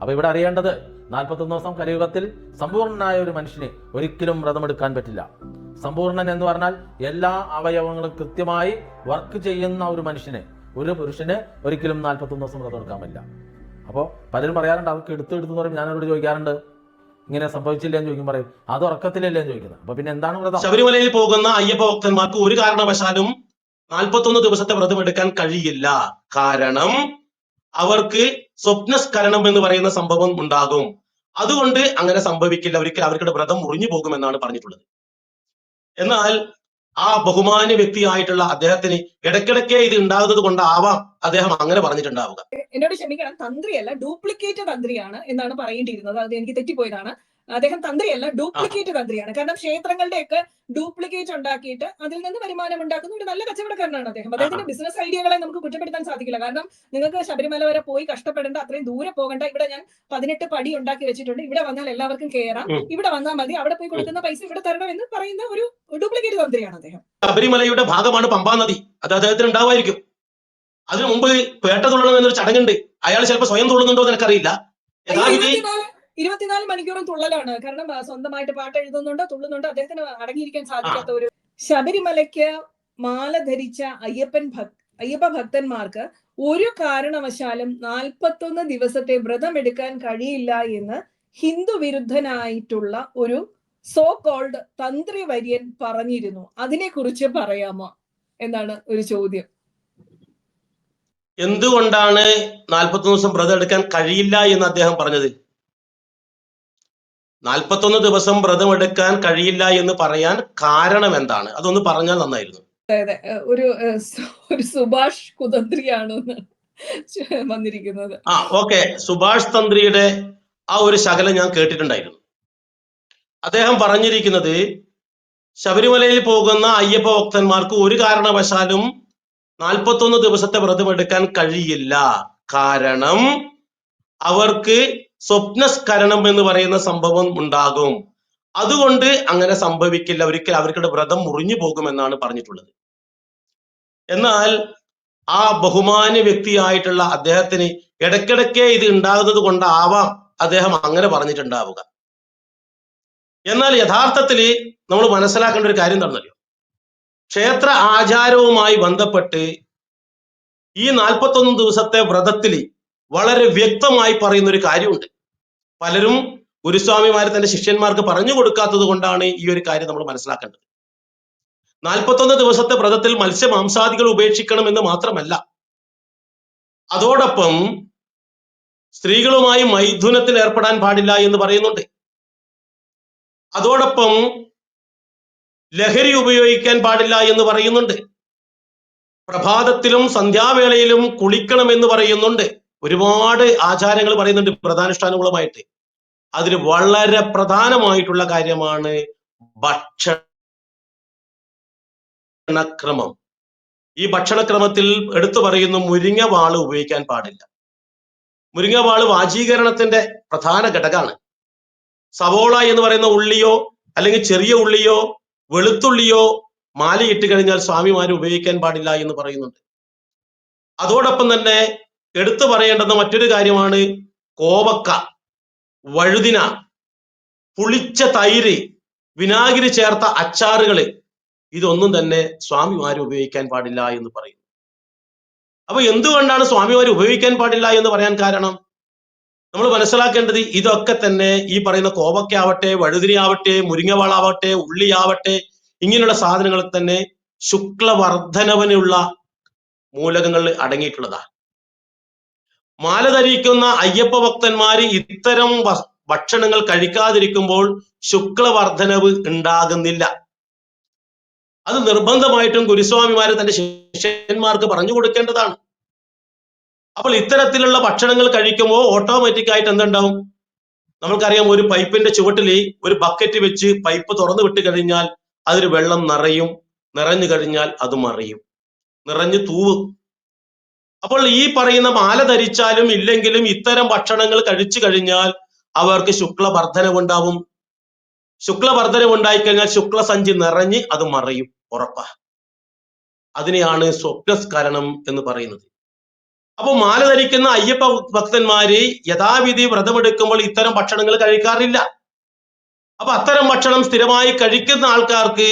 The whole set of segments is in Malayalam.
അപ്പൊ ഇവിടെ അറിയേണ്ടത് നാൽപ്പത്തൊന്ന് ദിവസം കലിയുഗത്തിൽ സമ്പൂർണനായ ഒരു മനുഷ്യന് ഒരിക്കലും വ്രതമെടുക്കാൻ പറ്റില്ല. സമ്പൂർണൻ എന്ന് പറഞ്ഞാൽ എല്ലാ അവയവങ്ങളും കൃത്യമായി വർക്ക് ചെയ്യുന്ന ഒരു മനുഷ്യന് ഒരു പുരുഷന് ഒരിക്കലും നാൽപ്പത്തൊന്ന് ദിവസം വ്രതം എടുക്കാൻ പറ്റില്ല. അപ്പോൾ പലരും പറയാറുണ്ട് അവർക്ക് എടുത്ത് എടുത്തു പറയും ഞാനവരോട് ചോദിക്കാറുണ്ട്. ഇങ്ങനെ സംഭവിച്ചില്ല എന്ന് ചോദിക്കും പറയും അത് ഉറക്കത്തിലല്ലേ? എന്ന് ചോദിക്കുന്നത്. അപ്പൊ പിന്നെ എന്താണ് വ്രതം? ശബരിമലയിൽ പോകുന്ന അയ്യപ്പ ഭക്തന്മാർക്ക് ഒരു കാരണവശാലും നാൽപ്പത്തൊന്ന് ദിവസത്തെ വ്രതം എടുക്കാൻ കഴിയില്ല. കാരണം അവർക്ക് സ്വപ്നസ്കരണം എന്ന് പറയുന്ന സംഭവം ഉണ്ടാകും. അതുകൊണ്ട് അങ്ങനെ സംഭവിക്കില്ല. ഒരിക്കൽ അവരുടെ വ്രതം മുറിഞ്ഞു പോകുമെന്നാണ് പറഞ്ഞിട്ടുള്ളത്. എന്നാൽ ആ ബഹുമാന്യ വ്യക്തിയായിട്ടുള്ള അദ്ദേഹത്തിന് ഇടയ്ക്കിടയ്ക്ക് ഇത് ഉണ്ടാകുന്നത് കൊണ്ടാവാം അദ്ദേഹം അങ്ങനെ പറഞ്ഞിട്ടുണ്ടാവുക. എന്നോട് ക്ഷമിക്കണം. തന്ത്രിയല്ല ഡ്യൂപ്ലിക്കേറ്റ് തന്ത്രിയാണ് എന്നാണ് പറയേണ്ടിയിരുന്നത്. അത് എനിക്ക് തെറ്റിപ്പോയതാണ്. അദ്ദേഹം തന്ത്രിയല്ല ഡ്യൂപ്ലിക്കേറ്റ് തന്ത്രിയാണ്. കാരണം ക്ഷേത്രങ്ങളുടെയൊക്കെ ഡ്യൂപ്ലിക്കേറ്റ് ഉണ്ടാക്കിയിട്ട് അതിൽ നിന്ന് വരുമാനം ഉണ്ടാക്കുന്ന ഒരു നല്ല കച്ചവടക്കാരനാണ് അദ്ദേഹം. അദ്ദേഹത്തിന്റെ ബിസിനസ് ഐഡിയകളെ നമുക്ക് കുറ്റപ്പെടുത്താൻ സാധിക്കില്ല. കാരണം നിങ്ങൾക്ക് ശബരിമല വരെ പോയി കഷ്ടപ്പെടേണ്ട അത്രയും ദൂരെ പോകേണ്ട. ഇവിടെ ഞാൻ പതിനെട്ട് പടി ഉണ്ടാക്കി വെച്ചിട്ടുണ്ട്. ഇവിടെ വന്നാൽ എല്ലാവർക്കും കയറാം ഇവിടെ വന്നാൽ മതി. അവിടെ പോയി കൊടുക്കുന്ന പൈസ ഇവിടെ തരണം എന്ന് പറയുന്ന ഒരു ഡ്യൂപ്ലിക്കേറ്റ് തന്ത്രിയാണ് അദ്ദേഹം. ശബരിമലയുടെ ഭാഗമാണ് പമ്പാ നദി. അത് അദ്ദേഹത്തിന് ഉണ്ടാവായിരിക്കും അതിനു മുമ്പ് പേട്ട തുള്ളണം എന്നൊരു ചടങ്ങുണ്ട്. അയാൾ ചിലപ്പോൾ സ്വയം തുള്ളുന്നുണ്ടോ എന്ന് എനിക്കറിയില്ല. ഇരുപത്തിനാല് മണിക്കൂറും തുള്ളലാണ്. കാരണം സ്വന്തമായിട്ട് പാട്ട് എഴുതുന്നുണ്ട് തുള്ളുന്നുണ്ട് അദ്ദേഹത്തിന് അടങ്ങിയിരിക്കാൻ സാധിക്കാത്ത ഒരു ശബരിമലയ്ക്ക് മാല ധരിച്ച അയ്യപ്പൻ ഭക് അയ്യപ്പ ഭക്തന്മാർക്ക് ഒരു കാരണവശാലും നാൽപ്പത്തൊന്ന് ദിവസത്തെ വ്രതം എടുക്കാൻ കഴിയില്ല എന്ന് ഹിന്ദു വിരുദ്ധനായിട്ടുള്ള ഒരു സോ കോൾഡ് തന്ത്രി വര്യൻ പറഞ്ഞിരുന്നു. അതിനെ കുറിച്ച് പറയാമോ എന്നാണ് ഒരു ചോദ്യം. എന്തുകൊണ്ടാണ് നാൽപ്പത്തൊന്ന് ദിവസം വ്രതം എടുക്കാൻ കഴിയില്ല എന്ന് അദ്ദേഹം പറഞ്ഞത്? നാൽപ്പത്തൊന്ന് ദിവസം വ്രതമെടുക്കാൻ കഴിയില്ല എന്ന് പറയാൻ കാരണം എന്താണ്? അതൊന്ന് പറഞ്ഞാൽ നന്നായിരുന്നു. അതെ ഒരു ഒരു സുഭാഷ് കുതന്ത്രിയാണ് വന്നിരിക്കുന്നത്. ആ ഓക്കെ. സുഭാഷ് തന്ത്രിയുടെ ആ ഒരു ശകലം ഞാൻ കേട്ടിട്ടുണ്ടായിരുന്നു. അദ്ദേഹം പറഞ്ഞിരിക്കുന്നത് ശബരിമലയിൽ പോകുന്ന അയ്യപ്പ ഭക്തന്മാർക്ക് ഒരു കാരണവശാലും നാൽപ്പത്തൊന്ന് ദിവസത്തെ വ്രതം എടുക്കാൻ കഴിയില്ല. കാരണം അവർക്ക് സ്വപ്നസ്കരണം എന്ന് പറയുന്ന സംഭവം ഉണ്ടാകും. അതുകൊണ്ട് അങ്ങനെ സംഭവിക്കില്ല. ഒരിക്കൽ അവരുടെ വ്രതം മുറിഞ്ഞു പോകുമെന്നാണ് പറഞ്ഞിട്ടുള്ളത്. എന്നാൽ ആ ബഹുമാന്യ വ്യക്തിയായിട്ടുള്ള അദ്ദേഹത്തിന് ഇടയ്ക്കിടയ്ക്ക് ഇത് ഉണ്ടാകുന്നത് കൊണ്ടാവാം അദ്ദേഹം അങ്ങനെ പറഞ്ഞിട്ടുണ്ടാവുക. എന്നാൽ യഥാർത്ഥത്തിൽ നമ്മൾ മനസ്സിലാക്കേണ്ട ഒരു കാര്യം എന്താണെന്നറിയോ? ക്ഷേത്ര ആചാരവുമായി ബന്ധപ്പെട്ട് ഈ നാൽപ്പത്തൊന്ന് ദിവസത്തെ വ്രതത്തിൽ വളരെ വ്യക്തമായി പറയുന്ന ഒരു കാര്യമുണ്ട്. പലരും ഗുരുസ്വാമിമാര് തന്റെ ശിഷ്യന്മാർക്ക് പറഞ്ഞു കൊടുക്കാത്തത് കൊണ്ടാണ് ഈ ഒരു കാര്യം നമ്മൾ മനസ്സിലാക്കേണ്ടത്. നാൽപ്പത്തൊന്ന് ദിവസത്തെ വ്രതത്തിൽ മത്സ്യമാംസാദികൾ ഉപേക്ഷിക്കണം എന്ന് മാത്രമല്ല അതോടൊപ്പം സ്ത്രീകളുമായി മൈഥുനത്തിൽ ഏർപ്പെടാൻ പാടില്ല എന്ന് പറയുന്നുണ്ട്. അതോടൊപ്പം ലഹരി ഉപയോഗിക്കാൻ പാടില്ല എന്ന് പറയുന്നുണ്ട്. പ്രഭാതത്തിലും സന്ധ്യാവേളയിലും കുളിക്കണം എന്ന് പറയുന്നുണ്ട്. ഒരുപാട് ആചാരങ്ങൾ പറയുന്നുണ്ട് പ്രധാനുഷ്ഠാനങ്ങളുമായിട്ട്. അതിൽ വളരെ പ്രധാനമായിട്ടുള്ള കാര്യമാണ് ഭക്ഷണക്രമം. ഈ ഭക്ഷണക്രമത്തിൽ എടുത്തു പറയുന്നു മുരിങ്ങ വാൾ ഉപയോഗിക്കാൻ പാടില്ല. മുരിങ്ങ വാൾ വാചീകരണത്തിന്റെ പ്രധാന ഘടകമാണ്. സവോള എന്ന് പറയുന്ന ഉള്ളിയോ അല്ലെങ്കിൽ ചെറിയ ഉള്ളിയോ വെളുത്തുള്ളിയോ മാലയിട്ട് കഴിഞ്ഞാൽ സ്വാമിമാർ ഉപയോഗിക്കാൻ പാടില്ല എന്ന് പറയുന്നുണ്ട്. അതോടൊപ്പം തന്നെ എടുത്തു പറയേണ്ടുന്ന മറ്റൊരു കാര്യമാണ് കോവക്ക വഴുതിന പുളിച്ച തൈര് വിനാഗിരി ചേർത്ത അച്ചാറുകൾ ഇതൊന്നും തന്നെ സ്വാമിമാർ ഉപയോഗിക്കാൻ പാടില്ല എന്ന് പറയുന്നു. അപ്പൊ എന്തുകൊണ്ടാണ് സ്വാമിമാർ ഉപയോഗിക്കാൻ പാടില്ല എന്ന് പറയാൻ കാരണം? നമ്മൾ മനസ്സിലാക്കേണ്ടത് ഇതൊക്കെ തന്നെ ഈ പറയുന്ന കോവക്കയാവട്ടെ വഴുതിരിയാവട്ടെ മുരിങ്ങവാളാവട്ടെ ഉള്ളിയാവട്ടെ ഇങ്ങനെയുള്ള സാധനങ്ങൾ തന്നെ ശുക്ലവർദ്ധനവനുള്ള മൂലകങ്ങളിൽ അടങ്ങിയിട്ടുള്ളതാണ്. മാല ധരിക്കുന്ന അയ്യപ്പ ഭക്തന്മാര് ഇത്തരം ഭക്ഷണങ്ങൾ കഴിക്കാതിരിക്കുമ്പോൾ ശുക്ലവർദ്ധനവ് ഉണ്ടാകുന്നില്ല. അത് നിർബന്ധമായിട്ടും ഗുരുസ്വാമിമാര് തന്റെ ശിഷ്യന്മാർക്ക് പറഞ്ഞു കൊടുക്കേണ്ടതാണ്. അപ്പോൾ ഇത്തരത്തിലുള്ള ഭക്ഷണങ്ങൾ കഴിക്കുമ്പോൾ ഓട്ടോമാറ്റിക് ആയിട്ട് എന്തുണ്ടാവും? നമുക്കറിയാം ഒരു പൈപ്പിന്റെ ചുവട്ടിൽ ഒരു ബക്കറ്റ് വെച്ച് പൈപ്പ് തുറന്നു വിട്ട് കഴിഞ്ഞാൽ അതിൽ വെള്ളം നിറയും. നിറഞ്ഞു കഴിഞ്ഞാൽ അത് മറിയും. നിറഞ്ഞു തൂവും. അപ്പോൾ ഈ പറയുന്ന മാല ധരിച്ചാലും ഇല്ലെങ്കിലും ഇത്തരം ഭക്ഷണങ്ങൾ കഴിച്ചു കഴിഞ്ഞാൽ അവർക്ക് ശുക്ലവർദ്ധനവുണ്ടാവും ശുക്ലവർദ്ധനം ഉണ്ടായിക്കഴിഞ്ഞാൽ ശുക്ലസഞ്ചി നിറഞ്ഞ് അത് മറയും ഉറപ്പാ. അതിനെയാണ് സ്വപ്നസ്കരണം എന്ന് പറയുന്നത്. അപ്പോൾ മാല ധരിക്കുന്ന അയ്യപ്പ ഭക്തന്മാര് യഥാവിധി വ്രതമെടുക്കുമ്പോൾ ഇത്തരം ഭക്ഷണങ്ങൾ കഴിക്കാറില്ല. അപ്പൊ അത്തരം ഭക്ഷണം സ്ഥിരമായി കഴിക്കുന്ന ആൾക്കാർക്ക്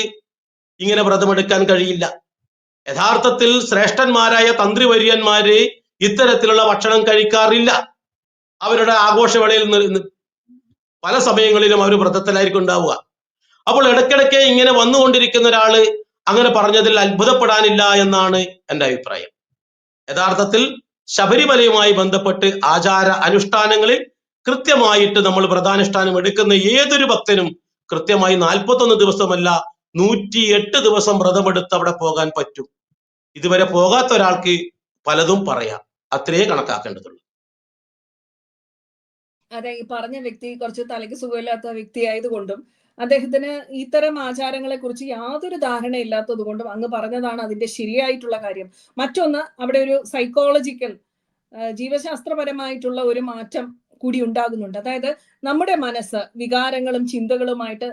ഇങ്ങനെ വ്രതമെടുക്കാൻ കഴിയില്ല. യഥാർത്ഥത്തിൽ ശ്രേഷ്ഠന്മാരായ തന്ത്രിവര്യന്മാര് ഇത്തരത്തിലുള്ള ഭക്ഷണം കഴിക്കാറില്ല. അവരുടെ ആഘോഷവേളയിൽ നി- നി- പല സമയങ്ങളിലും അവർ വ്രതത്തിലായിരിക്കും ഉണ്ടാവുക. അപ്പോൾ ഇടയ്ക്കിടയ്ക്ക് ഇങ്ങനെ വന്നുകൊണ്ടിരിക്കുന്ന ഒരാൾ അങ്ങനെ പറഞ്ഞതിൽ അത്ഭുതപ്പെടാനില്ല എന്നാണ് എന്റെ അഭിപ്രായം. യഥാർത്ഥത്തിൽ ശബരിമലയുമായി ബന്ധപ്പെട്ട് ആചാര അനുഷ്ഠാനങ്ങളിൽ കൃത്യമായിട്ട് നമ്മൾ വ്രതാനുഷ്ഠാനം എടുക്കുന്ന ഏതൊരു ഭക്തനും കൃത്യമായി നാൽപ്പത്തൊന്ന് ദിവസമല്ല നൂറ്റിയെട്ട് ദിവസം വ്രതമെടുത്ത് അവിടെ പോകാൻ പറ്റും. ഇതുവരെ പോകാത്ത ഒരാൾക്ക് പലതും പറയാം. അത്രയേ കണക്കാക്കേണ്ടതുള്ളൂ. അതെ ഈ പറഞ്ഞ വ്യക്തി കുറച്ച് തലയ്ക്ക് സുഖമില്ലാത്ത വ്യക്തി ആയതുകൊണ്ടും അദ്ദേഹത്തിന് ഇത്തരം ആചാരങ്ങളെ കുറിച്ച് യാതൊരു ധാരണയില്ലാത്തത് കൊണ്ടും അങ്ങ് പറഞ്ഞതാണ് അതിന്റെ ശരിയായിട്ടുള്ള കാര്യം. മറ്റൊന്ന് അവിടെ ഒരു സൈക്കോളജിക്കൽ ജീവശാസ്ത്രപരമായിട്ടുള്ള ഒരു മാറ്റം കൂടി ഉണ്ടാകുന്നുണ്ട്. അതായത് നമ്മുടെ മനസ്സ് വികാരങ്ങളും ചിന്തകളുമായിട്ട്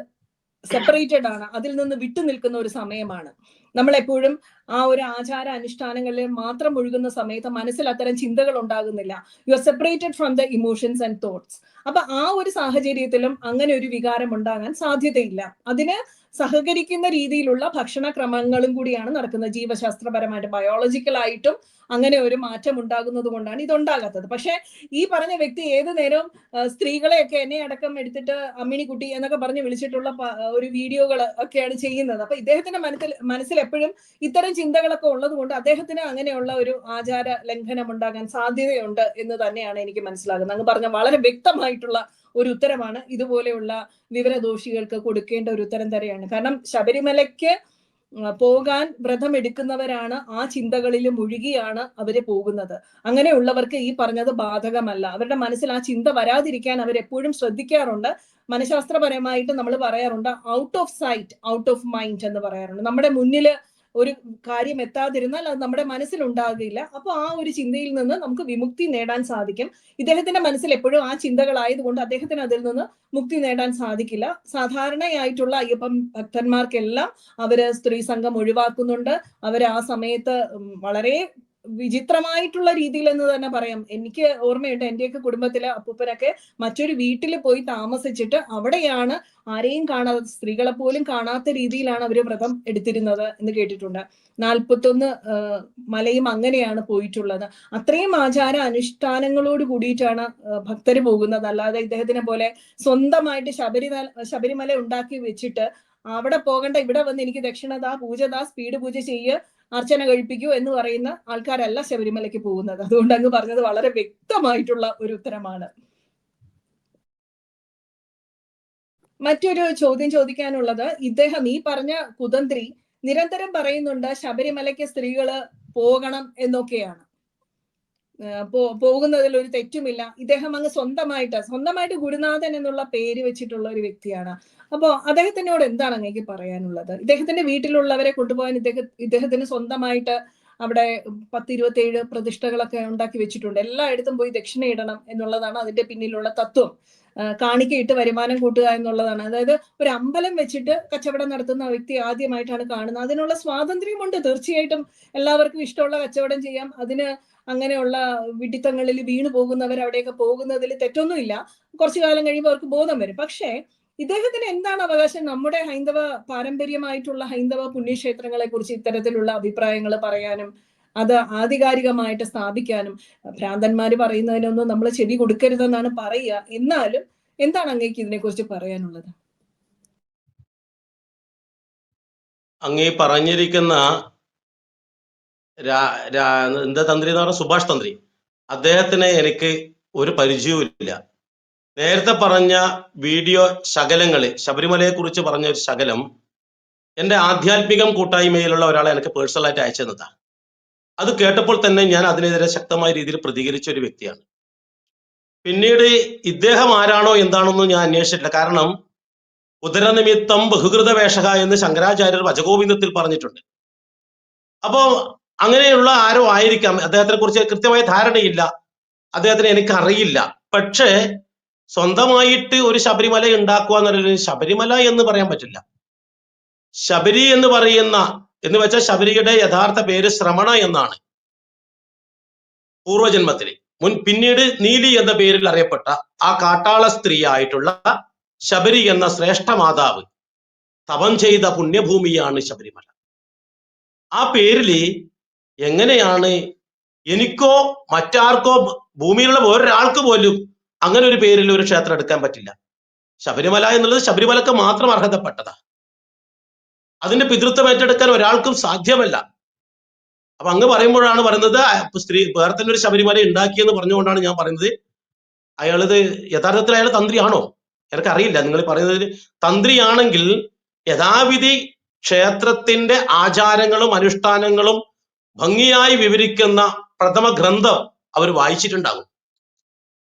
സെപ്പറേറ്റഡ് ആണ്. അതിൽ നിന്ന് വിട്ടു നിൽക്കുന്ന ഒരു സമയമാണ്. നമ്മളെപ്പോഴും ആ ഒരു ആചാര അനുഷ്ഠാനങ്ങളിൽ മാത്രം ഒഴുകുന്ന സമയത്ത് മനസ്സിൽ അത്തരം ചിന്തകൾ ഉണ്ടാകുന്നില്ല. You are separated from the emotions and thoughts അപ്പൊ ആ ഒരു സാഹചര്യത്തിലും അങ്ങനെ ഒരു വികാരം ഉണ്ടാകാൻ സാധ്യതയില്ല. അതിന് സഹകരിക്കുന്ന രീതിയിലുള്ള ഭക്ഷണ ക്രമങ്ങളും കൂടിയാണ് നടക്കുന്നത്. ജീവശാസ്ത്രപരമായിട്ട് ബയോളജിക്കലായിട്ടും അങ്ങനെ ഒരു മാറ്റം ഉണ്ടാകുന്നത് കൊണ്ടാണ് ഇതുണ്ടാകാത്തത്. പക്ഷെ ഈ പറഞ്ഞ വ്യക്തി ഏത് നേരവും സ്ത്രീകളെയൊക്കെ എന്നെ അടക്കം എടുത്തിട്ട് അമ്മിണിക്കുട്ടി എന്നൊക്കെ പറഞ്ഞ് വിളിച്ചിട്ടുള്ള ഒരു വീഡിയോകൾ ഒക്കെയാണ് ചെയ്യുന്നത്. അപ്പൊ ഇദ്ദേഹത്തിന്റെ മനസ്സിൽ മനസ്സിൽ എപ്പോഴും ഇത്തരം ചിന്തകളൊക്കെ ഉള്ളത് കൊണ്ട് അദ്ദേഹത്തിന് അങ്ങനെയുള്ള ഒരു ആചാര ലംഘനം ഉണ്ടാകാൻ സാധ്യതയുണ്ട് എന്ന് തന്നെയാണ് എനിക്ക് മനസ്സിലാകുന്നത്. അങ്ങ് പറഞ്ഞ വളരെ വ്യക്തമായിട്ടുള്ള ഒരു ഉത്തരമാണ് ഇതുപോലെയുള്ള വിവരദോഷികൾക്ക് കൊടുക്കേണ്ട ഒരു ഉത്തരം തരെയാണ് കാരണം ശബരിമലയ്ക്ക് പോകാൻ വ്രതമെടുക്കുന്നവരാണ് ആ ചിന്തകളിൽ മുഴുകിയാണ് അവർ പോകുന്നത്. അങ്ങനെയുള്ളവർക്ക് ഈ പറഞ്ഞത് ബാധകമല്ല. അവരുടെ മനസ്സിൽ ആ ചിന്ത വരാതിരിക്കാൻ അവർ എപ്പോഴും ശ്രദ്ധിക്കാറുണ്ട്. മനഃശാസ്ത്രപരമായിട്ട് നമ്മൾ പറയാറുണ്ട് out of sight out of mind എന്ന് പറയാറുണ്ട്. നമ്മുടെ മുന്നിൽ ഒരു കാര്യം എത്താതിരുന്നാൽ അത് നമ്മുടെ മനസ്സിൽ ഉണ്ടാകില്ല അപ്പൊ ആ ഒരു ചിന്തയിൽ നിന്ന് നമുക്ക് വിമുക്തി നേടാൻ സാധിക്കും. ഇദ്ദേഹത്തിന്റെ മനസ്സിൽ എപ്പോഴും ആ ചിന്തകളായതുകൊണ്ട് അദ്ദേഹത്തിന് അതിൽ നിന്ന് മുക്തി നേടാൻ സാധിക്കില്ല. സാധാരണയായിട്ടുള്ള അയ്യപ്പൻ ഭക്തന്മാർക്കെല്ലാം അവർ സ്ത്രീ സംഘം ഒഴിവാക്കുന്നുണ്ട്. അവർ ആ സമയത്ത് വളരെ വിചിത്രമായിട്ടുള്ള രീതിയിൽ എന്ന് തന്നെ പറയാം. എനിക്ക് ഓർമ്മയുണ്ട് എന്റെയൊക്കെ കുടുംബത്തിലെ അപ്പൂപ്പനൊക്കെ മറ്റൊരു വീട്ടിൽ പോയി താമസിച്ചിട്ട് അവിടെയാണ് ആരെയും കാണാതെ സ്ത്രീകളെ പോലും കാണാത്ത രീതിയിലാണ് അവർ വ്രതം എടുത്തിരുന്നത് എന്ന് കേട്ടിട്ടുണ്ട്. നാൽപ്പത്തൊന്ന് മലയും അങ്ങനെയാണ് പോയിട്ടുള്ളത്. അത്രയും ആചാര അനുഷ്ഠാനങ്ങളോട് കൂടിയിട്ടാണ് ഭക്തർ പോകുന്നത്. അല്ലാതെ ഇദ്ദേഹത്തിനെ പോലെ സ്വന്തമായിട്ട് ശബരിമല ശബരിമല ഉണ്ടാക്കി വെച്ചിട്ട് അവിടെ പോകണ്ട ഇവിടെ വന്ന് എനിക്ക് ദക്ഷിണദാ പൂജദാ സ്പീഡ് പൂജ ചെയ്യ് അർച്ചന കഴിപ്പിക്കൂ എന്ന് പറയുന്ന ആൾക്കാരല്ല ശബരിമലയ്ക്ക് പോകുന്നത്. അതുകൊണ്ട് അങ്ങ് പറഞ്ഞത് വളരെ വ്യക്തമായിട്ടുള്ള ഒരു ഉത്തരമാണ്. മറ്റൊരു ചോദ്യം ചോദിക്കാനുള്ളത് ഇദ്ദേഹം ഈ പറഞ്ഞ കുതന്ത്രി നിരന്തരം പറയുന്നുണ്ട് ശബരിമലയ്ക്ക് സ്ത്രീകൾ പോകണം എന്നൊക്കെയാണ്. പോകുന്നതിൽ ഒരു തെറ്റുമില്ല. ഇദ്ദേഹം അങ്ങ് സ്വന്തമായിട്ട് സ്വന്തമായിട്ട് ഗുരുനാഥൻ എന്നുള്ള പേര് വെച്ചിട്ടുള്ള ഒരു വ്യക്തിയാണ്. അപ്പോ അദ്ദേഹത്തിനോട് എന്താണ് അങ്ങേക്ക് പറയാനുള്ളത്? ഇദ്ദേഹത്തിന്റെ വീട്ടിലുള്ളവരെ കൊണ്ടുപോകാൻ ഇദ്ദേഹം ഇദ്ദേഹത്തിന് സ്വന്തമായിട്ട് അവിടെ പത്ത് ഇരുപത്തി ഏഴ് പ്രതിഷ്ഠകളൊക്കെ ഉണ്ടാക്കി വെച്ചിട്ടുണ്ട്. എല്ലായിടത്തും പോയി ദക്ഷിണ ഇടണം എന്നുള്ളതാണ് അതിന്റെ പിന്നിലുള്ള തത്വം. കാണിക്കയിട്ട് വരുമാനം കൂട്ടുക എന്നുള്ളതാണ്. അതായത് ഒരു അമ്പലം വെച്ചിട്ട് കച്ചവടം നടത്തുന്ന വ്യക്തി ആദ്യമായിട്ടാണ് കാണുന്നത്. അതിനുള്ള സ്വാതന്ത്ര്യമുണ്ട് തീർച്ചയായിട്ടും. എല്ലാവർക്കും ഇഷ്ടമുള്ള കച്ചവടം ചെയ്യാം. അതിന് അങ്ങനെയുള്ള വിഡിത്തങ്ങളിൽ വീണു പോകുന്നവർ അവിടെയൊക്കെ പോകുന്നതിൽ തെറ്റൊന്നുമില്ല. കുറച്ചു കാലം കഴിയുമ്പോൾ അവർക്ക് ബോധം വരും. പക്ഷേ ഇദ്ദേഹത്തിന് എന്താണ് അവകാശം? നമ്മുടെ ഹൈന്ദവ പാരമ്പര്യമായിട്ടുള്ള ഹൈന്ദവ പുണ്യക്ഷേത്രങ്ങളെ കുറിച്ച് ഇത്തരത്തിലുള്ള അഭിപ്രായങ്ങൾ പറയാനും അത് ആധികാരികമായിട്ട് സ്ഥാപിക്കാനും ഭ്രാന്തന്മാര് പറയുന്നതിനൊന്നും നമ്മൾ ചെവി കൊടുക്കരുതെന്നാണ് പറയുക. എന്നാലും എന്താണ് അങ്ങേക്ക് ഇതിനെ കുറിച്ച് പറയാനുള്ളത്? അങ്ങേ പറഞ്ഞിരിക്കുന്ന എന്താ തന്ത്രി എന്ന് പറഞ്ഞ സുഭാഷ് തന്ത്രി. അദ്ദേഹത്തിന് എനിക്ക് ഒരു പരിചയവും ഇല്ല നേരത്തെ പറഞ്ഞ വീഡിയോ ശകലങ്ങൾ ശബരിമലയെ കുറിച്ച് പറഞ്ഞ ഒരു ശകലം എന്റെ ആധ്യാത്മികം കൂട്ടായ്മയിലുള്ള ഒരാളെ എനിക്ക് പേഴ്സണലായിട്ട് അയച്ചു തന്നതാ. അത് കേട്ടപ്പോൾ തന്നെ ഞാൻ അതിനെതിരെ ശക്തമായ രീതിയിൽ പ്രതികരിച്ച ഒരു വ്യക്തിയാണ്. പിന്നീട് ഇദ്ദേഹം ആരാണോ എന്താണെന്ന് ഞാൻ അന്വേഷിച്ചിട്ടില്ല. കാരണം ഉദരനിമിത്തം ബഹുകൃത വേഷക എന്ന് ശങ്കരാചാര്യർ വചഗോവിന്ദത്തിൽ പറഞ്ഞിട്ടുണ്ട്. അപ്പോ അങ്ങനെയുള്ള ആരോ ആയിരിക്കാം. അദ്ദേഹത്തിനെ കുറിച്ച് കൃത്യമായ ധാരണയില്ല. അദ്ദേഹത്തിന് എനിക്കറിയില്ല. പക്ഷേ സ്വന്തമായിട്ട് ഒരു ശബരിമല ഉണ്ടാക്കുക എന്നുള്ളത് ശബരിമല എന്ന് പറയാൻ പറ്റില്ല. ശബരി എന്ന് പറയുന്ന എന്ന് വെച്ചാൽ ശബരിയുടെ യഥാർത്ഥ പേര് ശ്രമണ എന്നാണ്. പൂർവജന്മത്തിൽ മുൻ പിന്നീട് നീലി എന്ന പേരിൽ അറിയപ്പെട്ട ആ കാട്ടാള സ്ത്രീ ആയിട്ടുള്ള ശബരി എന്ന ശ്രേഷ്ഠ മാതാവ് തപം ചെയ്ത പുണ്യഭൂമിയാണ് ശബരിമല. ആ പേരിൽ എങ്ങനെയാണ് എനിക്കോ മറ്റാർക്കോ ഭൂമിയിലുള്ള ഒരാൾക്ക് പോലും അങ്ങനെ ഒരു പേരിൽ ഒരു ക്ഷേത്രം എടുക്കാൻ പറ്റില്ല. ശബരിമല എന്നുള്ളത് ശബരിമലക്ക് മാത്രം അർഹതപ്പെട്ടതാ. അതിന്റെ പിതൃത്വം ഏറ്റെടുക്കാൻ ഒരാൾക്കും സാധ്യമല്ല. അപ്പൊ അങ്ങ് പറയുമ്പോഴാണ് പറയുന്നത് സ്ത്രീ വേറെ തന്നെ ഒരു ശബരിമല ഉണ്ടാക്കിയെന്ന് പറഞ്ഞുകൊണ്ടാണ് ഞാൻ പറയുന്നത്. അയാളത് യഥാർത്ഥത്തിൽ അയാൾ തന്ത്രിയാണോ? എനിക്കറിയില്ല. നിങ്ങൾ പറയുന്നത് തന്ത്രിയാണെങ്കിൽ യഥാവിധി ക്ഷേത്രത്തിന്റെ ആചാരങ്ങളും അനുഷ്ഠാനങ്ങളും ഭംഗിയായി വിവരിക്കുന്ന പ്രഥമ ഗ്രന്ഥം അവർ വായിച്ചിട്ടുണ്ടാകും.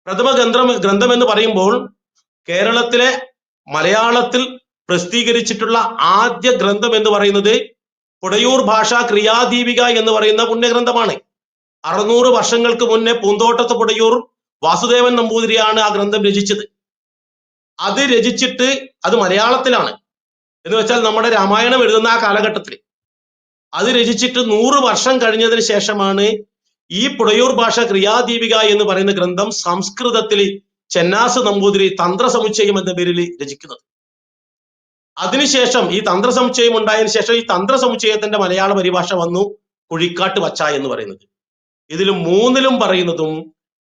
പ്രഥമ ഗ്രന്ഥം ഗ്രന്ഥം എന്ന് പറയുമ്പോൾ കേരളത്തിലെ മലയാളത്തിൽ പ്രസിദ്ധീകരിച്ചിട്ടുള്ള ആദ്യ ഗ്രന്ഥം എന്ന് പറയുന്നത് പുടയൂർ ഭാഷ ക്രിയാദീപിക എന്ന് പറയുന്ന പുണ്യഗ്രന്ഥമാണ്. അറുന്നൂറ് വർഷങ്ങൾക്ക് മുന്നേ പൂന്തോട്ടത്ത് പുടയൂർ വാസുദേവൻ നമ്പൂതിരിയാണ് ആ ഗ്രന്ഥം രചിച്ചത്. അത് രചിച്ചിട്ട് അത് മലയാളത്തിലാണ്. എന്ന് വെച്ചാൽ നമ്മുടെ രാമായണം എഴുതുന്ന ആ കാലഘട്ടത്തിൽ. അത് രചിച്ചിട്ട് നൂറ് വർഷം കഴിഞ്ഞതിന് ശേഷമാണ് ഈ പുടയൂർ ഭാഷ ക്രിയാദീപിക എന്ന് പറയുന്ന ഗ്രന്ഥം സംസ്കൃതത്തിൽ ചെന്നാസ് നമ്പൂതിരി തന്ത്രസമുച്ചയം എന്ന പേരിൽ രചിക്കുന്നത്. അതിനുശേഷം ഈ തന്ത്ര സമുച്ചയം ഉണ്ടായതിനു ശേഷം ഈ തന്ത്ര സമുച്ചയത്തിന്റെ മലയാള പരിഭാഷ വന്നു കുഴിക്കാട്ട് വച്ച എന്ന് പറയുന്നത്. ഇതിൽ മൂന്നിലും പറയുന്നതും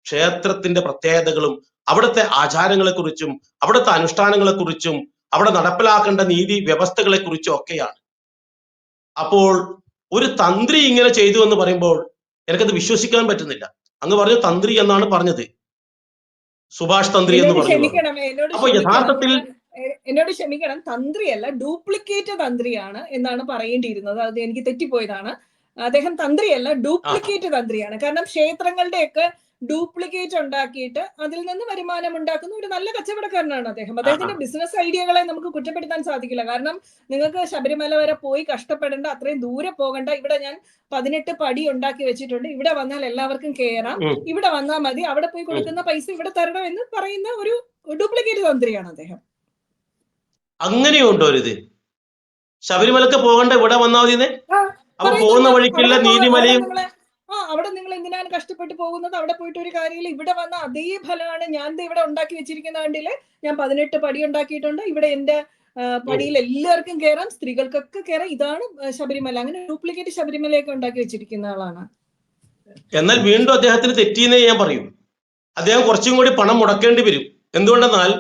ക്ഷേത്രത്തിന്റെ പ്രത്യേകതകളും അവിടുത്തെ ആചാരങ്ങളെ കുറിച്ചും അവിടുത്തെ അനുഷ്ഠാനങ്ങളെ കുറിച്ചും അവിടെ നടപ്പിലാക്കേണ്ട നീതി വ്യവസ്ഥകളെ കുറിച്ചും ഒക്കെയാണ്. അപ്പോൾ ഒരു തന്ത്രി ഇങ്ങനെ ചെയ്തു എന്ന് പറയുമ്പോൾ എനിക്കത് വിശ്വസിക്കാൻ പറ്റുന്നില്ല. അങ്ങ് പറഞ്ഞു തന്ത്രി എന്നാണ് പറഞ്ഞത്. സുഭാഷ് തന്ത്രി എന്ന് പറഞ്ഞു അപ്പൊ യഥാർത്ഥത്തിൽ എന്നോട് ക്ഷമിക്കണം തന്ത്രിയല്ല ഡ്യൂപ്ലിക്കേറ്റ് തന്ത്രിയാണ് എന്നാണ് പറയേണ്ടിയിരുന്നത്. അത് എനിക്ക് തെറ്റിപ്പോയതാണ്. അദ്ദേഹം തന്ത്രിയല്ല ഡ്യൂപ്ലിക്കേറ്റ് തന്ത്രിയാണ്. കാരണം ക്ഷേത്രങ്ങളുടെയൊക്കെ ഡ്യൂപ്ലിക്കേറ്റ് ഉണ്ടാക്കിയിട്ട് അതിൽ നിന്ന് വരുമാനം ഉണ്ടാക്കുന്ന ഒരു നല്ല കച്ചവടക്കാരനാണ് അദ്ദേഹം. അദ്ദേഹത്തിന്റെ ബിസിനസ് ഐഡിയകളെ നമുക്ക് കുറ്റപ്പെടുത്താൻ സാധിക്കില്ല. കാരണം നിങ്ങൾക്ക് ശബരിമല വരെ പോയി കഷ്ടപ്പെടേണ്ട അത്രയും ദൂരെ പോകണ്ട ഇവിടെ ഞാൻ പതിനെട്ട് പടി ഉണ്ടാക്കി വെച്ചിട്ടുണ്ട്. ഇവിടെ വന്നാൽ എല്ലാവർക്കും കയറാം. ഇവിടെ വന്നാൽ മതി. അവിടെ പോയി കൊടുക്കുന്ന പൈസ ഇവിടെ തരണം എന്ന് പറയുന്ന ഒരു ഡ്യൂപ്ലിക്കേറ്റ് തന്ത്രിയാണ് അദ്ദേഹം. അങ്ങനെയുണ്ടോ ഇത് ശബരിമലക്ക് പോകണ്ട ഇവിടെ വന്നാൽ മതി അപ്പൊ പോകുന്ന വഴിക്കുള്ള നീലിമലയും അവിടെ നിങ്ങൾ എന്തിനാണ് കഷ്ടപ്പെട്ട് പോകുന്നത്? അവിടെ പോയിട്ട് ഒരു കാര്യമില്ല. ഇവിടെ വന്ന അതേ ഫലമാണ് ഞാൻ ഇവിടെ ഉണ്ടാക്കി വെച്ചിരിക്കുന്ന കണ്ടില്ലേ? ഞാൻ പതിനെട്ട് പടി ഉണ്ടാക്കിയിട്ടുണ്ട്. ഇവിടെ എന്റെ പടിയിൽ എല്ലാവർക്കും കയറാം സ്ത്രീകൾക്കൊക്കെ കയറാം. ഇതാണ് ശബരിമല. അങ്ങനെ ഡ്യൂപ്ലിക്കേറ്റ് ശബരിമലയൊക്കെ ഉണ്ടാക്കി വെച്ചിരിക്കുന്ന ആളാണ്. എന്നാൽ വീണ്ടും അദ്ദേഹത്തിന് തെറ്റിയെന്നേ ഞാൻ പറയും. അദ്ദേഹം കുറച്ചും കൂടി പണം മുടക്കേണ്ടി വരും. എന്തുകൊണ്ടെന്നാൽ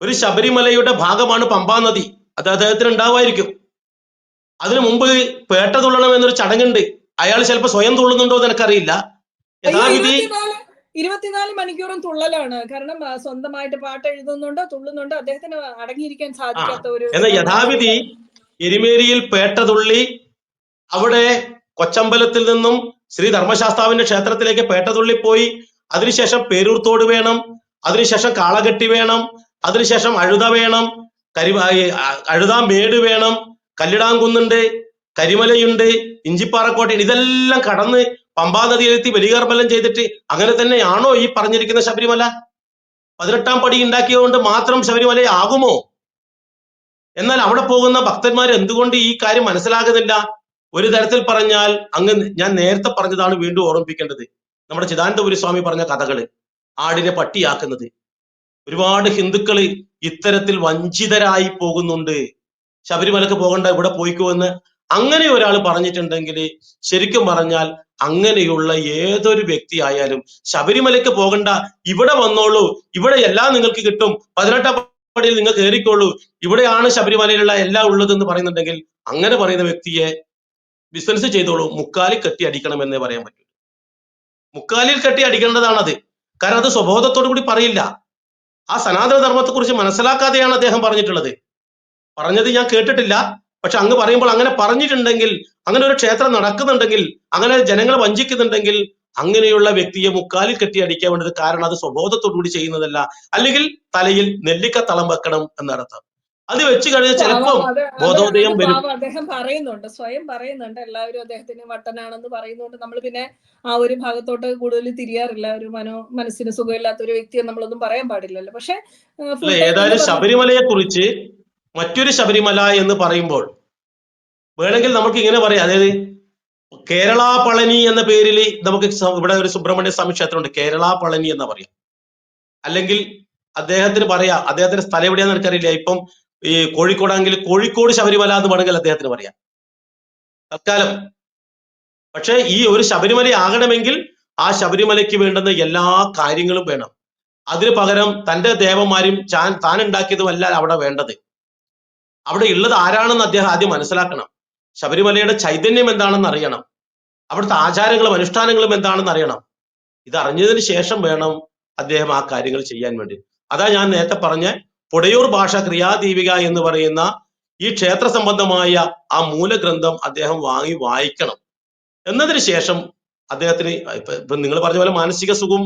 ഒരു ശബരിമലയുടെ ഭാഗമാണ് പമ്പാ നദി. അത് അദ്ദേഹത്തിന് ഉണ്ടാവുമായിരിക്കും അതിനു മുമ്പ് പേട്ട തുള്ളണം എന്നൊരു ചടങ്ങുണ്ട്. അയാൾ ചിലപ്പോൾ സ്വയം തുള്ളുന്നുണ്ടോ എന്ന് എനിക്കറിയില്ല. യഥാവിധി ഇരുപത്തിനാല് മണിക്കൂറും തുള്ളലാണ്. കാരണം സ്വന്തമായിട്ട് പാട്ട് എഴുതുന്നുണ്ട് തുള്ളുന്നുണ്ട് അദ്ദേഹത്തിന് അടങ്ങിയിരിക്കാൻ സാധിക്കാത്ത ഒരു എന്നാൽ യഥാവിധി എരുമേലിയിൽ പേട്ട തുള്ളി അവിടെ കൊച്ചമ്പലത്തിൽ നിന്നും ശ്രീ ധർമ്മശാസ്താവിന്റെ ക്ഷേത്രത്തിലേക്ക് പേട്ടതുള്ളി പോയി അതിനുശേഷം പേരൂർത്തോട് വേണം. അതിനുശേഷം കാളകെട്ടി വേണം. അതിനുശേഷം അഴുത വേണം കരി അഴുതാം മേട് വേണം കല്ലിടാംകുന്നുണ്ട് കരിമലയുണ്ട് ഇഞ്ചിപ്പാറക്കോട്ട ഇതെല്ലാം കടന്ന് പമ്പാ നദിയിലെത്തി ബലികർമ്മലം ചെയ്തിട്ട് അങ്ങനെ തന്നെയാണോ ഈ പറഞ്ഞിരിക്കുന്ന ശബരിമല? പതിനെട്ടാം പടി ഉണ്ടാക്കിയതുകൊണ്ട് മാത്രം ശബരിമല ആകുമോ എന്നാൽ അവിടെ പോകുന്ന ഭക്തന്മാർ എന്തുകൊണ്ട് ഈ കാര്യം മനസ്സിലാകുന്നില്ല? ഒരു തരത്തിൽ പറഞ്ഞാൽ അങ്ങ് ഞാൻ നേരത്തെ പറഞ്ഞതാണ് വീണ്ടും ഓർമ്മിപ്പിക്കേണ്ടത്. നമ്മുടെ ചിദാനന്ദപുരി സ്വാമി പറഞ്ഞ കഥകൾ. ആടിനെ പട്ടിയാക്കുന്നത്. ഒരുപാട് ഹിന്ദുക്കൾ ഇത്തരത്തിൽ വഞ്ചിതരായി പോകുന്നുണ്ട്. ശബരിമലക്ക് പോകണ്ട ഇവിടെ പോയിക്കോ എന്ന് അങ്ങനെ ഒരാൾ പറഞ്ഞിട്ടുണ്ടെങ്കിൽ ശരിക്കും പറഞ്ഞാൽ അങ്ങനെയുള്ള ഏതൊരു വ്യക്തി ആയാലും ശബരിമലയ്ക്ക് പോകണ്ട ഇവിടെ വന്നോളൂ ഇവിടെ എല്ലാം നിങ്ങൾക്ക് കിട്ടും പതിനെട്ടാം പടിയിൽ നിങ്ങൾ കയറിക്കോളൂ ഇവിടെയാണ് ശബരിമലയിലുള്ള എല്ലാം ഉള്ളത് എന്ന് പറയുന്നുണ്ടെങ്കിൽ അങ്ങനെ പറയുന്ന വ്യക്തിയെ ബിസിനസ് ചെയ്തോളൂ മുക്കാലിൽ കെട്ടി അടിക്കണം എന്നേ പറയാൻ പറ്റൂ. മുക്കാലിൽ കെട്ടി അടിക്കേണ്ടതാണത്. കാരണം അത് സ്വബോധത്തോടു കൂടി പറയില്ല. ആ സനാതന ധർമ്മത്തെ കുറിച്ച് മനസ്സിലാക്കാതെയാണ് അദ്ദേഹം പറഞ്ഞിട്ടുള്ളത്. പറഞ്ഞത് ഞാൻ കേട്ടിട്ടില്ല. പക്ഷെ അങ്ങ് പറയുമ്പോൾ അങ്ങനെ പറഞ്ഞിട്ടുണ്ടെങ്കിൽ അങ്ങനെ ഒരു ക്ഷേത്രം നടക്കുന്നുണ്ടെങ്കിൽ അങ്ങനെ ജനങ്ങളെ വഞ്ചിക്കുന്നുണ്ടെങ്കിൽ അങ്ങനെയുള്ള വ്യക്തിയെ മുക്കാലിൽ കെട്ടി അടിക്കാൻ വേണ്ടത് കാരണം അത് സ്വബോധത്തോടു കൂടി ചെയ്യുന്നതല്ല. അല്ലെങ്കിൽ തലയിൽ നെല്ലിക്ക തളം വെക്കണം എന്നർത്ഥം. അത് വെച്ച് കഴിഞ്ഞാൽ ചിലപ്പം ബോധോദയം വരും. അദ്ദേഹം പറയുന്നുണ്ട് സ്വയം പറയുന്നുണ്ട്. എല്ലാവരും അദ്ദേഹത്തിന് വട്ടനാണെന്ന് പറയുന്നുണ്ട്. നമ്മൾ പിന്നെ ആ ഒരു ഭാഗത്തോട്ട് കൂടുതൽ തിരിയാറില്ല. ഒരു മനോ മനസ്സിന് സുഖമില്ലാത്ത ഒരു വ്യക്തിയെ നമ്മളൊന്നും പറയാൻ പാടില്ലല്ലോ. പക്ഷെ ഏതായാലും ശബരിമലയെ കുറിച്ച് മറ്റൊരു ശബരിമല എന്ന് പറയുമ്പോൾ വേണമെങ്കിൽ നമുക്ക് ഇങ്ങനെ പറയാം. അതായത് കേരള പളനി എന്ന പേരിൽ നമുക്ക് ഇവിടെ ഒരു സുബ്രഹ്മണ്യ സ്വാമി ക്ഷേത്രമുണ്ട്. കേരള പളനി എന്ന് പറയാം. അല്ലെങ്കിൽ അദ്ദേഹത്തിന് പറയാം അദ്ദേഹത്തിന്റെ സ്ഥലം എവിടെയാണെന്ന് എനിക്കറിയില്ല. ഇപ്പം ഈ കോഴിക്കോടാണെങ്കിൽ കോഴിക്കോട് ശബരിമല എന്ന് വേണമെങ്കിൽ അദ്ദേഹത്തിന് പറയാം. തൽക്കാലം പക്ഷേ ഈ ഒരു ശബരിമല ആകണമെങ്കിൽ ആ ശബരിമലയ്ക്ക് വേണ്ടുന്ന എല്ലാ കാര്യങ്ങളും വേണം. അതിന് പകരം തന്റെ ദേവന്മാരും താൻ താൻ ഉണ്ടാക്കിയതുമല്ല അവിടെ വേണ്ടത്. അവിടെ ഉള്ളത് ആരാണെന്ന് അദ്ദേഹം ആദ്യം മനസ്സിലാക്കണം. ശബരിമലയുടെ ചൈതന്യം എന്താണെന്ന് അറിയണം. അവിടുത്തെ ആചാരങ്ങളും അനുഷ്ഠാനങ്ങളും എന്താണെന്ന് അറിയണം. ഇത് അറിഞ്ഞതിന് ശേഷം വേണം അദ്ദേഹം ആ കാര്യങ്ങൾ ചെയ്യാൻ വേണ്ടി. അതാ ഞാൻ നേരത്തെ പറഞ്ഞ പൊടയൂർ ഭാഷ ക്രിയാദീപിക എന്ന് പറയുന്ന ഈ ക്ഷേത്ര സംബന്ധമായ ആ മൂലഗ്രന്ഥം അദ്ദേഹം വാങ്ങി വായിക്കണം. എന്നതിന് ശേഷം അദ്ദേഹത്തിന് ഇപ്പൊ നിങ്ങൾ പറഞ്ഞ പോലെ മാനസിക സുഖം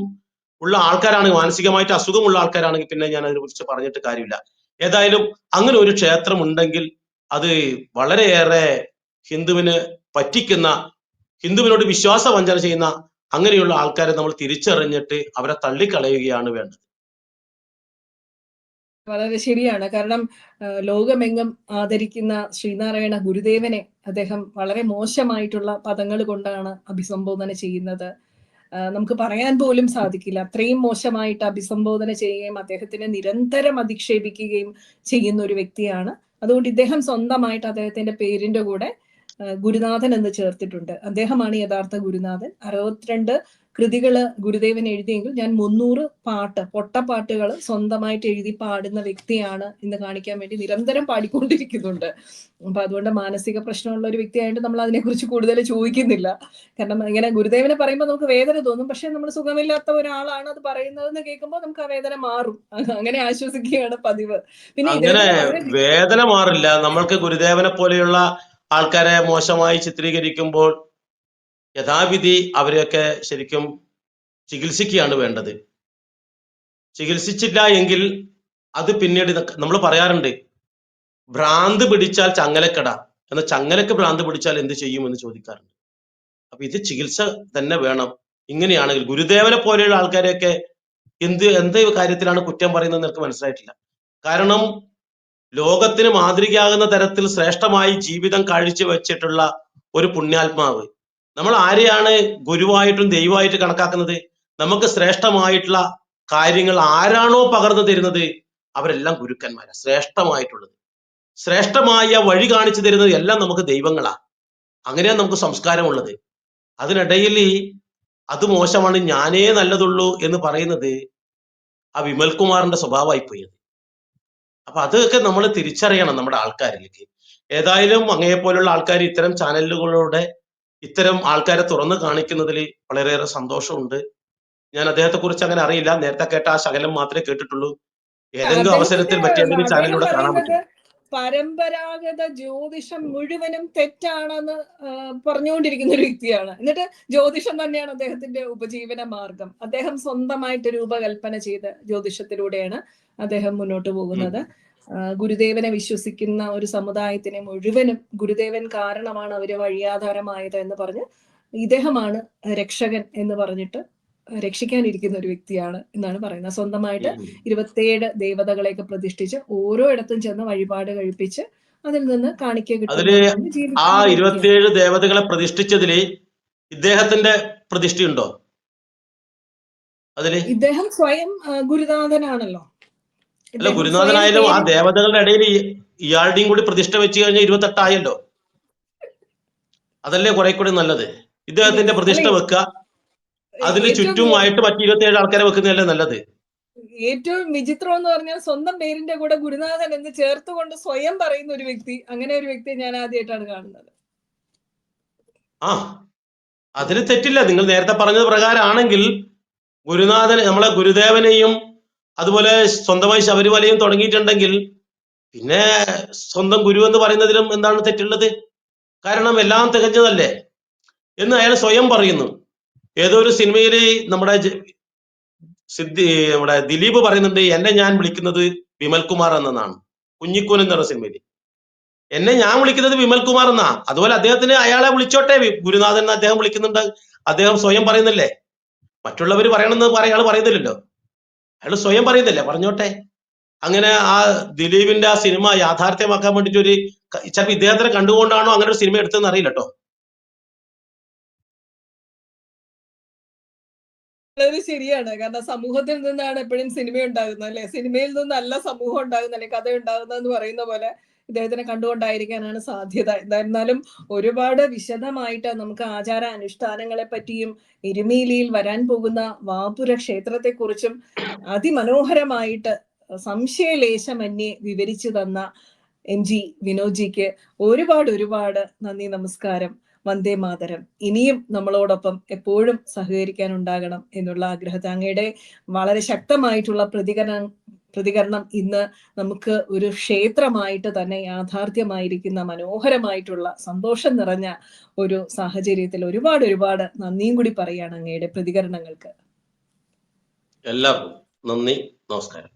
ഉള്ള ആൾക്കാരാണ് മാനസികമായിട്ട് അസുഖമുള്ള ആൾക്കാരാണെങ്കിൽ പിന്നെ ഞാൻ അതിനെ കുറിച്ച് പറഞ്ഞിട്ട് കാര്യമില്ല. ഏതായാലും അങ്ങനെ ഒരു ക്ഷേത്രം ഉണ്ടെങ്കിൽ അത് വളരെയേറെ ഹിന്ദുവിന് പറ്റിക്കുന്ന ഹിന്ദുവിനോട് വിശ്വാസ വഞ്ചന ചെയ്യുന്ന അങ്ങനെയുള്ള ആൾക്കാരെ നമ്മൾ തിരിച്ചറിഞ്ഞിട്ട് അവരെ തള്ളിക്കളയുകയാണ് വേണ്ടത്. വളരെ ശരിയാണ്. കാരണം ലോകമെങ്ങും ആദരിക്കുന്ന ശ്രീനാരായണ ഗുരുദേവനെ അദ്ദേഹം വളരെ മോശമായിട്ടുള്ള പദങ്ങൾ കൊണ്ടാണ് അഭിസംബോധന ചെയ്യുന്നത്. നമുക്ക് പറയാൻ പോലും സാധിക്കില്ല. അത്രയും മോശമായിട്ട് അഭിസംബോധന ചെയ്യുകയും അദ്ദേഹത്തിനെ നിരന്തരം അധിക്ഷേപിക്കുകയും ചെയ്യുന്ന ഒരു വ്യക്തിയാണ്. അതുകൊണ്ട് ഇദ്ദേഹം സ്വന്തമായിട്ട് അദ്ദേഹത്തിന്റെ പേരിന്റെ കൂടെ ഗുരുനാഥൻ എന്ന് ചേർത്തിട്ടുണ്ട്. അദ്ദേഹമാണ് യഥാർത്ഥ ഗുരുനാഥൻ. അറുപത്തിരണ്ട് കൃതികൾ ഗുരുദേവൻ എഴുതിയെങ്കിൽ ഞാൻ മുന്നൂറ് പാട്ട് പൊട്ടപ്പാട്ടുകൾ സ്വന്തമായിട്ട് എഴുതി പാടുന്ന വ്യക്തിയാണ് എന്ന് കാണിക്കാൻ വേണ്ടി നിരന്തരം പാടിക്കൊണ്ടിരിക്കുന്നുണ്ട്. അപ്പൊ അതുകൊണ്ട് മാനസിക പ്രശ്നമുള്ള ഒരു വ്യക്തിയായിട്ട് നമ്മൾ അതിനെക്കുറിച്ച് കൂടുതൽ ചോദിക്കുന്നില്ല. കാരണം ഇങ്ങനെ ഗുരുദേവനെ പറയുമ്പോൾ നമുക്ക് വേദന തോന്നും. പക്ഷെ നമ്മൾ സുഖമില്ലാത്ത ഒരാളാണ് അത് പറയുന്നത് എന്ന് കേൾക്കുമ്പോൾ നമുക്ക് ആ വേദന മാറും. അങ്ങനെ ആശ്വസിക്കുകയാണ് പതിവ്. പിന്നെ വേദന മാറില്ല. നമ്മൾക്ക് ഗുരുദേവനെ പോലെയുള്ള ആൾക്കാരെ മോശമായി ചിത്രീകരിക്കുമ്പോൾ യഥാവിധി അവരെയൊക്കെ ശരിക്കും ചികിത്സിക്കുകയാണ് വേണ്ടത്. ചികിത്സിച്ചില്ല എങ്കിൽ അത് പിന്നീട് നമ്മൾ പറയാറുണ്ട് ഭ്രാന്ത് പിടിച്ചാൽ ചങ്ങലക്കട. എന്ന ചങ്ങലക്ക് ഭ്രാന്ത് പിടിച്ചാൽ എന്ത് ചെയ്യുമെന്ന് ചോദിക്കാറുണ്ട്. അപ്പൊ ഇത് ചികിത്സ തന്നെ വേണം. ഇങ്ങനെയാണെങ്കിൽ ഗുരുദേവനെ പോലെയുള്ള ആൾക്കാരെയൊക്കെ എന്ത് എന്ത് കാര്യത്തിലാണ് കുറ്റം പറയുന്നത് നിനക്ക് മനസ്സിലായിട്ടില്ല. കാരണം ലോകത്തിന് മാതൃകയാകുന്ന തരത്തിൽ ശ്രേഷ്ഠമായി ജീവിതം കാഴ്ച വെച്ചിട്ടുള്ള ഒരു പുണ്യാത്മാവ് നമ്മൾ ആരെയാണ് ഗുരുവായിട്ടും ദൈവമായിട്ട് കണക്കാക്കുന്നത്? നമുക്ക് ശ്രേഷ്ഠമായിട്ടുള്ള കാര്യങ്ങൾ ആരാണോ പകർന്നു തരുന്നത്? അവരെല്ലാം ഗുരുക്കന്മാരാണ് ശ്രേഷ്ഠമായിട്ടുള്ളത്. ശ്രേഷ്ഠമായ വഴി കാണിച്ചു തരുന്നത് എല്ലാം നമുക്ക് ദൈവങ്ങളാണ് അങ്ങനെയാണ് നമുക്ക് സംസ്കാരമുള്ളത്. അതിനിടയിൽ അത് മോശമാണ് ഞാനേ നല്ലതുള്ളൂ എന്ന് പറയുന്നത് ആ വിമൽകുമാറിന്റെ സ്വഭാവമായി പോയത്. അപ്പൊ അതൊക്കെ നമ്മൾ തിരിച്ചറിയണം നമ്മുടെ ആൾക്കാരിലേക്ക്. ഏതായാലും അങ്ങയെ പോലുള്ള ആൾക്കാർ ഇത്തരം ചാനലുകളിലൂടെ ഇത്തരം ആൾക്കാരെ തുറന്നു കാണിക്കുന്നതിൽ വളരെയേറെ സന്തോഷമുണ്ട്. ഞാൻ അദ്ദേഹത്തെ കുറിച്ച് അങ്ങനെ അറിയില്ല. നേരത്തെ കേട്ട ആ ശകലം മാത്രമേ കേട്ടിട്ടുള്ളൂ. ഏതെങ്കിലും അവസരത്തിൽ മറ്റേതെങ്കിലും ചാനലിലൂടെ കാണാൻ പറ്റും പരമ്പരാഗത ജ്യോതിഷം മുഴുവനും തെറ്റാണെന്ന് പറഞ്ഞുകൊണ്ടിരിക്കുന്ന ഒരു വ്യക്തിയാണ്. എന്നിട്ട് ജ്യോതിഷം തന്നെയാണ് അദ്ദേഹത്തിന്റെ ഉപജീവന മാർഗം. അദ്ദേഹം സ്വന്തമായിട്ട് രൂപകൽപ്പന ചെയ്ത ജ്യോതിഷത്തിലൂടെയാണ് അദ്ദേഹം മുന്നോട്ട് പോകുന്നത്. ഗുരുദേവനെ വിശ്വസിക്കുന്ന ഒരു സമുദായത്തിനെ മുഴുവനും ഗുരുദേവൻ കാരണമാണ് അവർ വഴിയാധാരമായത് എന്ന് പറഞ്ഞ് ഇദ്ദേഹമാണ് രക്ഷകൻ എന്ന് പറഞ്ഞിട്ട് രക്ഷിക്കാനിരിക്കുന്ന ഒരു വ്യക്തിയാണ് എന്നാണ് പറയുന്നത്. സ്വന്തമായിട്ട് ഇരുപത്തിയേഴ് ദേവതകളെയൊക്കെ പ്രതിഷ്ഠിച്ച് ഓരോ ഇടത്തും ചെന്ന് വഴിപാട് കഴിപ്പിച്ച് അതിൽ നിന്ന് കാണിക്ക ആ. ഇരുപത്തിയേഴ് ദേവതകളെ പ്രതിഷ്ഠിച്ചതിൽ ഇദ്ദേഹത്തിന്റെ പ്രതിഷ്ഠയുണ്ടോ? അതിൽ ഇദ്ദേഹം സ്വയം ഗുരുനാഥനാണല്ലോ. അല്ല ഗുരുനാഥനായാലും ആ ദേവതകളുടെ ഇടയിൽ ഇയാളുടെയും കൂടി പ്രതിഷ്ഠ വെച്ച് കഴിഞ്ഞാൽ ഇരുപത്തെട്ടായല്ലോ. അതല്ലേ കുറെ കൂടി നല്ലത്? ഇദ്ദേഹത്തിന്റെ പ്രതിഷ്ഠ വെക്ക വെക്കുക. അതിന് ചുറ്റുമായിട്ട് മറ്റു ഇരുപത്തിയേഴ് ആൾക്കാരെ വെക്കുന്നതല്ലേ നല്ലത്? ഏറ്റവും വിചിത്രം എന്ന് പറഞ്ഞാൽ സ്വന്തം പേരിന്റെ കൂടെ ഗുരുനാഥൻ എന്ന് ചേർത്തുകൊണ്ട് സ്വയം പറയുന്ന ഒരു വ്യക്തി അങ്ങനെ ഒരു വ്യക്തിയെ ഞാൻ ആദ്യമായിട്ടാണ് കാണുന്നത്. ആ അതിന് തെറ്റില്ല. നിങ്ങൾ നേരത്തെ പറഞ്ഞത് പ്രകാരമാണെങ്കിൽ ഗുരുനാഥൻ നമ്മളെ ഗുരുദേവനെയും അതുപോലെ സ്വന്തമായി ശബരിമലയും തുടങ്ങിയിട്ടുണ്ടെങ്കിൽ പിന്നെ സ്വന്തം ഗുരു എന്ന് പറയുന്നതിലും എന്താണ് തെറ്റുള്ളത്? കാരണം എല്ലാം തികഞ്ഞതല്ലേ? എന്ന് അയാൾ സ്വയം പറയുന്നു. ഏതോ ഒരു സിനിമയിൽ നമ്മുടെ സിദ്ധി നമ്മുടെ ദിലീപ് പറയുന്നുണ്ട് എന്നെ ഞാൻ വിളിക്കുന്നത് വിമൽകുമാർ എന്നാണ് കുഞ്ഞിക്കൂൻ എന്ന് പറഞ്ഞ സിനിമയിൽ എന്നെ ഞാൻ വിളിക്കുന്നത് വിമൽകുമാർ എന്നാ. അതുപോലെ അദ്ദേഹത്തിന് അയാളെ വിളിച്ചോട്ടെ ഗുരുനാഥൻ അദ്ദേഹം വിളിക്കുന്നുണ്ട്. അദ്ദേഹം സ്വയം പറയുന്നില്ലേ? മറ്റുള്ളവർ പറയണമെന്ന് പറ- അയാൾ പറയുന്നില്ലല്ലോ. അയാൾ സ്വയം പറയുന്നില്ലേ? പറഞ്ഞോട്ടെ. അങ്ങനെ ആ ദിലീപിന്റെ ആ സിനിമ യാഥാർത്ഥ്യമാക്കാൻ വേണ്ടിട്ട് ഒരു ചിലപ്പോൾ ഇദ്ദേഹത്തിനെ കണ്ടുകൊണ്ടാണോ അങ്ങനെ ഒരു സിനിമ എടുത്തതെന്ന് അറിയില്ല കേട്ടോ ശരിയാണ്. കാരണം സമൂഹത്തിൽ നിന്നാണ് എപ്പോഴും സിനിമ ഉണ്ടാകുന്നത് അല്ലെ? സിനിമയിൽ നിന്നല്ല സമൂഹം ഉണ്ടാകുന്ന അല്ലെ കഥ ഉണ്ടാകുന്ന എന്ന് പറയുന്ന പോലെ ഇദ്ദേഹത്തിനെ കണ്ടുകൊണ്ടായിരിക്കാനാണ് സാധ്യത. എന്തായിരുന്നാലും ഒരുപാട് വിശദമായിട്ട് നമുക്ക് ആചാര അനുഷ്ഠാനങ്ങളെ പറ്റിയും എരുമേലിയിൽ വരാൻ പോകുന്ന വാപുര ക്ഷേത്രത്തെക്കുറിച്ചും അതിമനോഹരമായിട്ട് സംശയലേശമന്യേ വിവരിച്ചു തന്ന എം ജി വിനോദ്ജിക്ക് ഒരുപാട് ഒരുപാട് നന്ദി നമസ്കാരം. വന്ദേ മാതരം. ഇനിയും നമ്മളോടൊപ്പം എപ്പോഴും സഹകരിക്കാൻ ഉണ്ടാകണം എന്നുള്ള ആഗ്രഹത്തെ അങ്ങയുടെ വളരെ ശക്തമായിട്ടുള്ള പ്രതികരണം പ്രതികരണം ഇന്ന് നമുക്ക് ഒരു ക്ഷേത്രമായിട്ട് തന്നെ യാഥാർത്ഥ്യമായിരിക്കുന്ന മനോഹരമായിട്ടുള്ള സന്തോഷം നിറഞ്ഞ ഒരു സാഹചര്യത്തിൽ ഒരുപാട് ഒരുപാട് നന്ദിയും കൂടി പറയാണ് അങ്ങയുടെ പ്രതികരണങ്ങൾക്ക്. എല്ലാവർക്കും നന്ദി നമസ്കാരം.